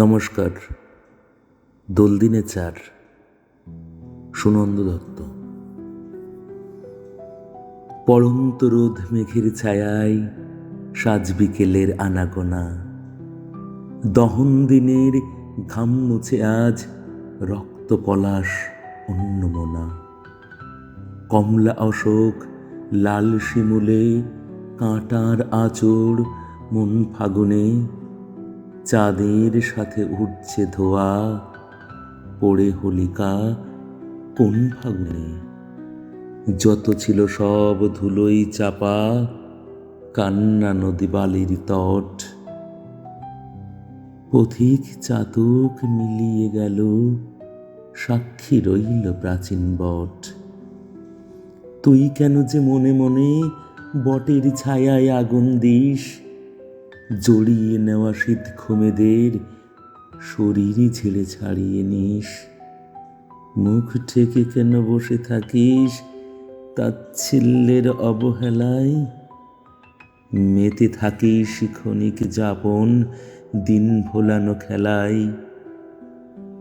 নমস্কার, দোলদিনে চার, সুনন্দ দত্ত। পড়ন্ত রোদ মেঘের ছায়ায় সাজ বিকেলের আনাগোনা। দহন দিনের ঘাম মুছে আজ রক্ত পলাশ অন্যমনা কমলা অশোক, লাল শিমুলে কাঁটার আঁচড় মন ফাগুনে চাঁদের সাথে উঠছে ধোয়া, পড়ে হোলিকা কোন ফাগুনে যত ছিল সব ধুলোই চাপা, কান্না নদী বালির তট। পথিক চাতক মিলিয়ে গেল, সাক্ষী রইল প্রাচীন বট। তুই কেন যে মনে মনে বটের ছায়ায় আগুন দিস জড়িয়ে নেওয়া শীত ঘুমেদের শরীরই ঝেড়ে ছাড়িয়ে নিস। মুখ ঠেকে কেন বসে থাকিস? তাচ্ছিল্যের অবহেলায় মেতে থাকিস ক্ষণিক যাপন, দিন ভোলানো খেলায়।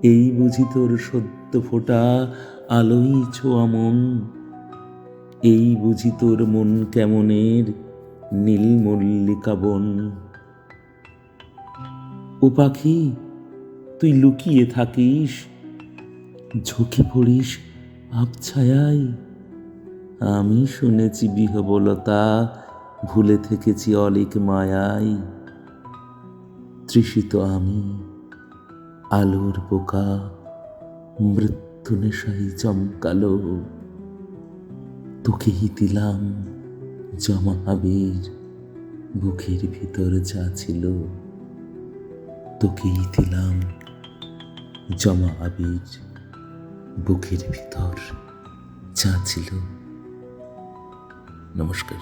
এই বুঝি তোর সদ্য ফোটা, আলোই ছোঁয়া মন। এই বুঝি তোর মন কেমনের নীল মল্লিকা বন। ও পাখি, তুই লুকিয়ে থাকিস, ঝুঁকে পড়িস আবছায়ায়। আমি শুনেছি বিহবলতা, ভুলে থেকেছি অলিক মায়ায়। তৃষিত আমি, আলোর পোকা, মৃত্যু নেশাই চমকালো। তোকেই দিলাম জমা আবির, বুকের ভিতর যা ছিল। তোকেই দিলাম জমা আবির বুকের ভিতর যা ছিল। নমস্কার।